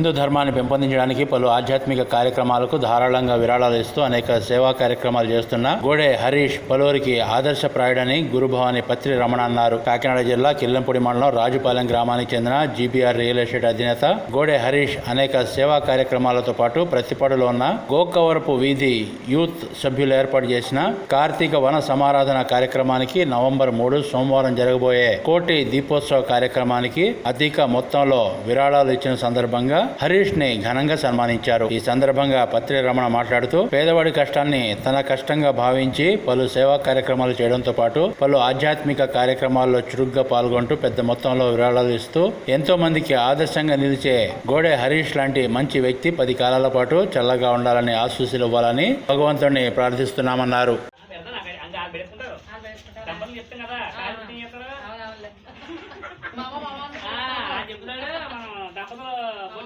హిందూ ధర్మాన్ని పెంపొందించడానికి పలు ఆధ్యాత్మిక కార్యక్రమాలకు ధారాళంగా విరాళాలు ఇస్తూ అనేక సేవా కార్యక్రమాలు చేస్తున్న గోడే హరీష్ పలువురికి ఆదర్శప్రాయుడని గురుభవాని పత్రి రమణ అన్నారు. కాకినాడ జిల్లా కిల్లంపూడి మండలం రాజుపాలెం గ్రామానికి చెందిన జీబీఆర్ రియల్ ఎస్టేట్ అధినేత గోడే హరీష్ అనేక సేవా కార్యక్రమాలతో పాటు ప్రతిపాడులో ఉన్న గోకవరపు వీధి యూత్ సభ్యులు ఏర్పాటు చేసిన కార్తీక వన సమారాధన కార్యక్రమానికి నవంబర్ మూడు సోమవారం జరగబోయే కోటి దీపోత్సవ కార్యక్రమానికి అధిక మొత్తంలో విరాళాలు ఇచ్చిన సందర్భంగా హరీష్ని ఘనంగా సన్మానించారు. ఈ సందర్భంగా పత్రి రమణ మాట్లాడుతూ పేదవాడి కష్టాన్ని తన కష్టంగా భావించి పలు సేవా కార్యక్రమాలు చేయడంతో పాటు పలు ఆధ్యాత్మిక కార్యక్రమాల్లో చురుగ్గా పాల్గొంటూ పెద్ద మొత్తంలో విరాళాలు ఇస్తూ ఎంతో మందికి ఆదర్శంగా నిలిచే గోడే హరీష్ లాంటి మంచి వ్యక్తి పది కాలాల పాటు చల్లగా ఉండాలని ఆశీస్సులు ఇవ్వాలని భగవంతుడిని ప్రార్థిస్తున్నామన్నారు.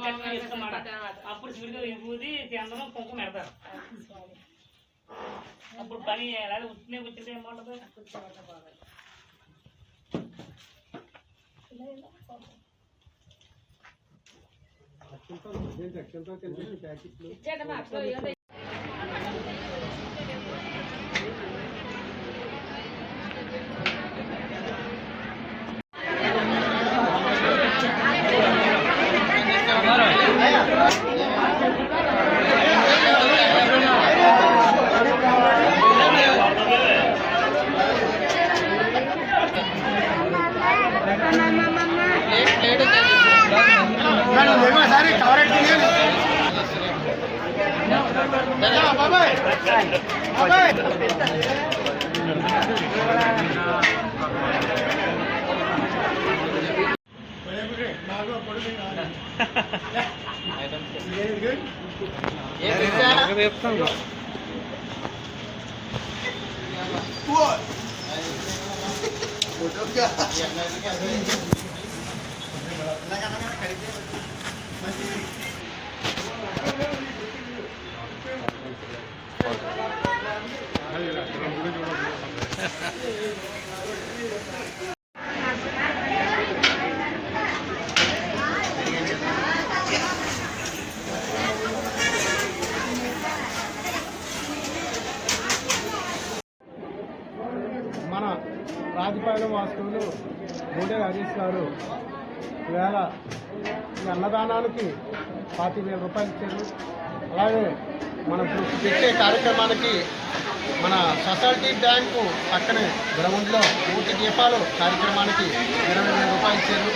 బొట్టెట్టుకుని చెప్తామాట అప్పుడు శివుడికి విభూది చందనం కుంకుమ పెడతారు. అప్పుడు పని అలాగే ఉత్తినే కూర్చుంటే ఏమంటది చెప్తాను కడితే మన రాజపాలెం వాస్తవులు గూడె హరీష్ గారు ఈవేళ ఈ అన్నదానానికి పాతి వేల రూపాయలు ఇచ్చారు. అలాగే మన పెట్టే కార్యక్రమానికి మన సొసైటీ బ్యాంకు పక్కనే గ్రౌండ్లో నూటి దీపాలు కార్యక్రమానికి ఇరవై వేల రూపాయలు ఇచ్చారు.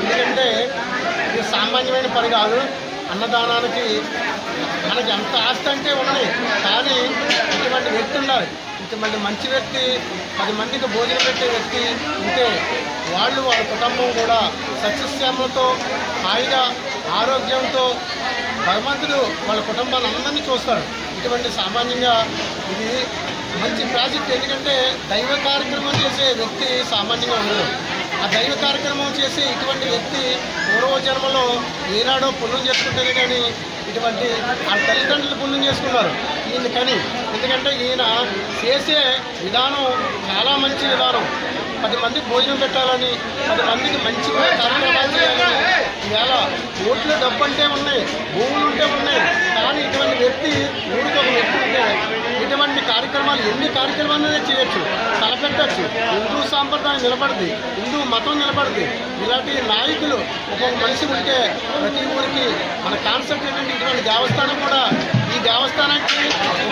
ఎందుకంటే ఇది సామాన్యమైన పని కాదు. అన్నదానానికి మనకి ఎంత ఆస్తి అంటే ఉన్నది. కానీ ఇటువంటి వ్యక్తి ఉండాలి. ఇటువంటి మంచి వ్యక్తి పది మందికి భోజనం పెట్టే వ్యక్తి ఉంటే వాళ్ళు వాళ్ళ కుటుంబం కూడా సస్యశ్యామలతో హాయిగా ఆరోగ్యంతో భగవంతుడు వాళ్ళ కుటుంబాన్ని అందరినీ చూస్తాడు. ఇటువంటి సామాన్యంగా ఇది మంచి ప్రాజెక్ట్. ఎందుకంటే దైవ కార్యక్రమం చేసే వ్యక్తి సామాన్యంగా ఉండదు ఆ దైవ కార్యక్రమం చేసే ఇటువంటి వ్యక్తి పూర్వ జన్మలో ఏనాడో పుణ్యం చేసుకుంటేనే కానీ ఇటువంటి ఆ తల్లిదండ్రులు పుణ్యం చేసుకున్నారు. ఈయన కని ఎందుకంటే ఈయన చేసే విధానం చాలా మంచి విధానం. పది మందికి భోజనం పెట్టాలని పది మందికి మంచి కార్యక్రమాలు చేయాలని ఇవాళ ఓట్లు డబ్బు అంటే ఉన్నాయి భూములు ఉంటే ఉన్నాయి. కానీ ఇటువంటి వ్యక్తి ఊరికి ఒక వ్యక్తి ఉంటే ఇటువంటి కార్యక్రమాలు ఎన్ని కార్యక్రమాలనే చేయొచ్చు. తలపెట్టచ్చు. హిందూ సాంప్రదాయం నిలబడింది. హిందూ మతం నిలబడింది. ఇలాంటి నాయకులు ఒక్కొక్క మనిషి ఉంటే ప్రతి ఊరికి మన కాన్సెప్ట్ ఏంటంటే ఇటువంటి దేవస్థానం కూడా ఈ దేవస్థానానికి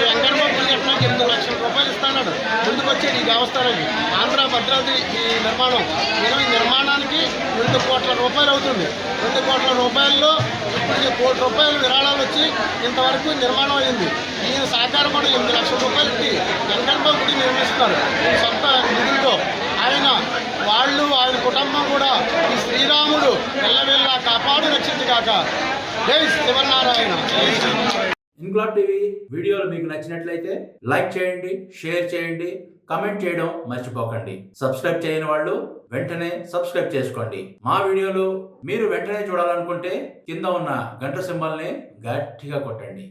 వెంకటబాబు కట్టడానికి ఎనిమిది లక్షల రూపాయలు ఇస్తాడు. ముందుకు వచ్చేది ఈ దేవస్థానానికి. ఆంధ్ర భద్రాద్రి ఈ నిర్మాణం. ఇరవై నిర్మాణానికి రెండు కోట్ల రూపాయలు అవుతుంది. రెండు కోట్ల రూపాయల్లో ఇప్పటికి కోటి రూపాయలు విరాళాలు వచ్చి ఇంతవరకు నిర్మాణం అయింది. సహకారం కూడా ఎనిమిది లక్షల రూపాయలకి వెంకటబాబు గుడి నిర్మిస్తున్నారు సొంత నిధులతో ఆయన వాళ్ళు ఆయన కుటుంబం కూడా ఈ శ్రీరాముడు ఎల్లవెల్లా కాపాడు రక్షించుగాక జై శివనారాయణ. జై టీవీ వీడియోలు మీకు నచ్చినట్లయితే లైక్ చేయండి షేర్ చేయండి కమెంట్ చేయడం మర్చిపోకండి. సబ్స్క్రైబ్ చేయని వాళ్ళు వెంటనే సబ్స్క్రైబ్ చేసుకోండి. మా వీడియోలు మీరు వెంటనే చూడాలనుకుంటే కింద ఉన్న గంట సింబల్ని గట్టిగా కొట్టండి.